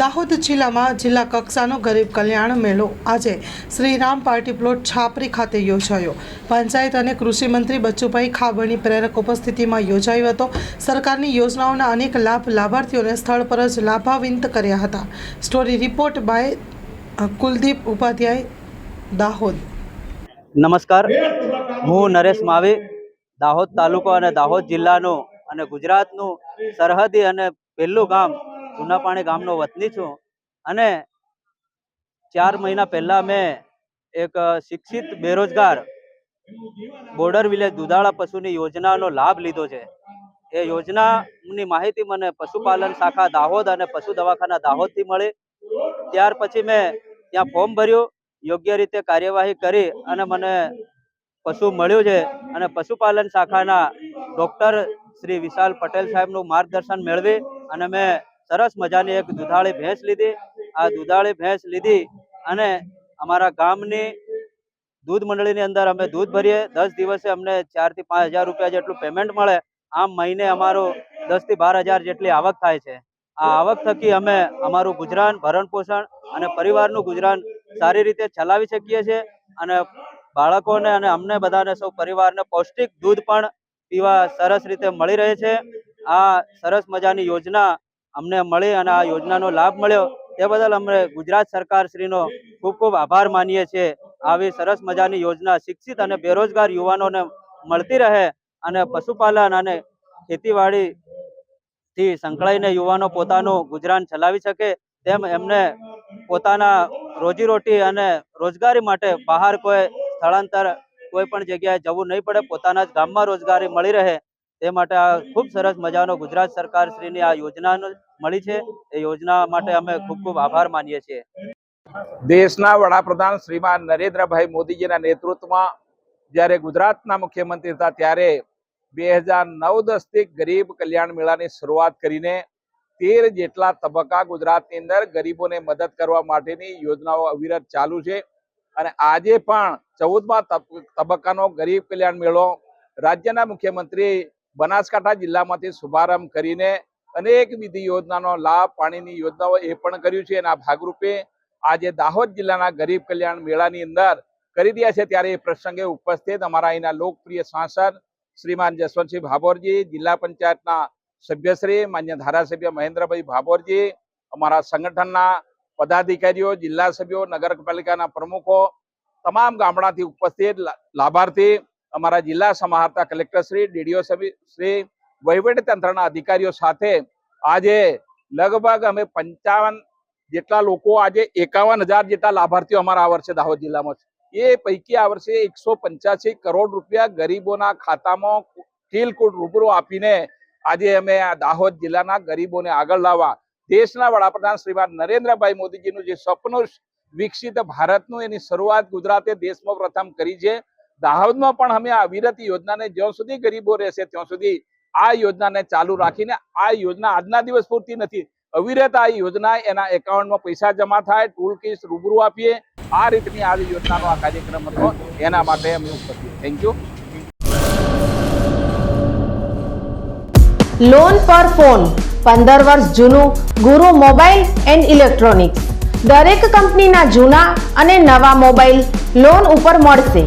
દાહોદ જિલ્લામાં જિલ્લા કક્ષાનો ગરીબ કલ્યાણ મેળો આજે શ્રીરામ પાર્ટી પ્લોટ છાપરી ખાતે યોજાયો. પંચાયત અને કૃષિમંત્રી બચુભાઈ ખાબડની પ્રેરક ઉપસ્થિતિમાં યોજાયો હતો. સરકારની યોજનાઓના અનેક લાભ લાભાર્થીઓને સ્થળ પર જ લાભાવિંત કર્યા હતા. Story report by Kuldeep Upadhyay, Dahod. નમસ્કાર. હું નરેશ માવી, દાહોદ તાલુકો અને દાહોદ જિલ્લાનું અને ગુજરાતનું સરહદી અને પહેલું ગામ જૂનાપાણી ગામનો વતની છું અને ચાર મહિના પહેલા મેં એક શિક્ષિત બેરોજગાર બોર્ડર વિલેજ દુધાળા પશુની યોજનાનો લાભ લીધો છે. એ યોજનાની માહિતી મને પશુપાલન શાખા દાહોદ અને પશુ દવાખાના દાહોદથી મળી. ત્યાર પછી મેં ત્યાં ફોર્મ ભર્યું, યોગ્ય રીતે કાર્યવાહી કરી અને મને પશુ મળ્યું છે અને પશુપાલન શાખાના ડૉક્ટર શ્રી વિશાલ પટેલ સાહેબનું માર્ગદર્શન મેળવી અને મેં સરસ મજાની એક દુધાળી ભેંસ લીધી. આ દુધાળી ભેંસ લીધી અને અમારા ગામની દૂધ મંડળીની અંદર અમે દૂધ ભરીએ. દસ દિવસે અમને ચારથી પાંચ હજાર રૂપિયા જેટલું પેમેન્ટ મળે. આમ મહિને અમારું દસથી બાર હજાર જેટલી આવક થાય છે. આ આવક થકી અમે અમારું ગુજરાન ભરણપોષણ અને પરિવારનું ગુજરાન સારી રીતે ચલાવી શકીએ છીએ અને બાળકોને અને અમને બધાને સૌ પરિવારને પૌષ્ટિક દૂધ પણ પીવા સરસ રીતે મળી રહે છે. આ સરસ મજાની યોજના અમને મળી અને આ યોજનાનો લાભ મળ્યો. તે બદલ અમે ગુજરાત સરકાર શ્રીનો ખૂબ ખૂબ આભાર માનીએ છીએ. આવી સરસ મજાની યોજના શિક્ષિત અને બેરોજગાર યુવાનોને મળતી રહે અને પશુપાલન અને ખેતીવાડી થી સંકળાઈને યુવાનો પોતાનું ગુજરાન ચલાવી શકે તેમ એમને પોતાના રોજીરોટી અને રોજગારી માટે બહાર કોઈ સ્થળાંતર કોઈ પણ જગ્યાએ જવું નહીં પડે. પોતાના જ ગામમાં રોજગારી મળી રહે. તે માટે ખૂબ સરસ મજાનો ગુજરાત સરકાર શ્રીની આ યોજના મળી છે. એ યોજના માટે અમે ખૂબ ખૂબ આભાર માનીએ છીએ. દેશના વડાપ્રધાન શ્રીમાન નરેન્દ્રભાઈ મોદીજીના નેતૃત્વમાં જ્યારે ગુજરાતના મુખ્યમંત્રી હતા ત્યારે બે હજાર નવ દસથી ગરીબ કલ્યાણ મેળાની શરૂઆત કરીને તેર જેટલા તબક્કા ગુજરાતની અંદર ગરીબોને મદદ કરવા માટેની યોજનાઓ અવિરત ચાલુ છે. અને આજે પણ ચૌદમા તબ- તબક્કાનો ગરીબ કલ્યાણ મેળો રાજ્યના મુખ્યમંત્રી બનાસકાંઠા જિલ્લામાંથી શુભારંભ કરીને અનેક વિધિ યોજનાનો લાભ પાણીની યોજનાઓ એ પણ કર્યું છે. એના ભાગરૂપે આજે દાહોદ જિલ્લાના ગરીબ કલ્યાણ મેળાની અંદર કરી રહ્યા છે. ત્યારે એ પ્રસંગે ઉપસ્થિત અમારા અહીંના લોકપ્રિય સાંસદ શ્રીમાન જસવંતસિંહ ભાભોરજી, જિલ્લા પંચાયતના સભ્યશ્રી, માન્ય ધારાસભ્ય મહેન્દ્રભાઈ ભાભોરજી, અમારા સંગઠનના પદાધિકારીઓ, જિલ્લા સભ્યો, નગરપાલિકાના પ્રમુખો, તમામ ગામડાથી ઉપસ્થિત લાભાર્થી અમારા જિલ્લા સમાહર્તા કલેક્ટર શ્રી, ડીડીઓ શ્રી વહીવટીતંત્રના અધિકારીઓ સાથે આજે લગભગ અમે પંચાવન જેટલા લોકો આજે એકાવન હજાર જેટલા લાભાર્થીઓ અમારા આ વર્ષે દાહોદ જિલ્લામાં છે. એ પૈકી આ વર્ષે એકસો પંચ્યાસી કરોડ રૂપિયા ગરીબોના ખાતામાં ખીલકૂટ રૂબરૂ આપીને આજે અમે આ દાહોદ જિલ્લાના ગરીબોને આગળ લાવવા દેશના વડાપ્રધાન શ્રીમાન નરેન્દ્રભાઈ મોદીજીનું જે સપનું વિકસિત ભારતનું એની શરૂઆત ગુજરાતે દેશમાં પ્રથમ કરી છે. દાહોદમાં પણ અમે આ અવિરત યોજનાને જ્યાં સુધી ગરીબો રહેશે, ત્યાં સુધી આ યોજનાને ચાલુ રાખીને આ યોજના આજના દિવસ પૂરતી નથી. અવિરત આ યોજના એના એકાઉન્ટમાં પૈસા જમા થાય ટૂલ કિસ રૂબરૂ આપીએ. આ રીતની આ યોજનાનો આ કાર્યક્રમ હતો. એના માટે અમે ઉપસ્થિત. થેન્ક યુ લોન પર ફોન પંદર વર્ષ જૂનું, ગુરુ મોબાઈલ એન્ડ ઇલેક્ટ્રોનિક્સ. દરેક કંપનીના જૂના અને નવા મોબાઈલ લોન ઉપર મળશે.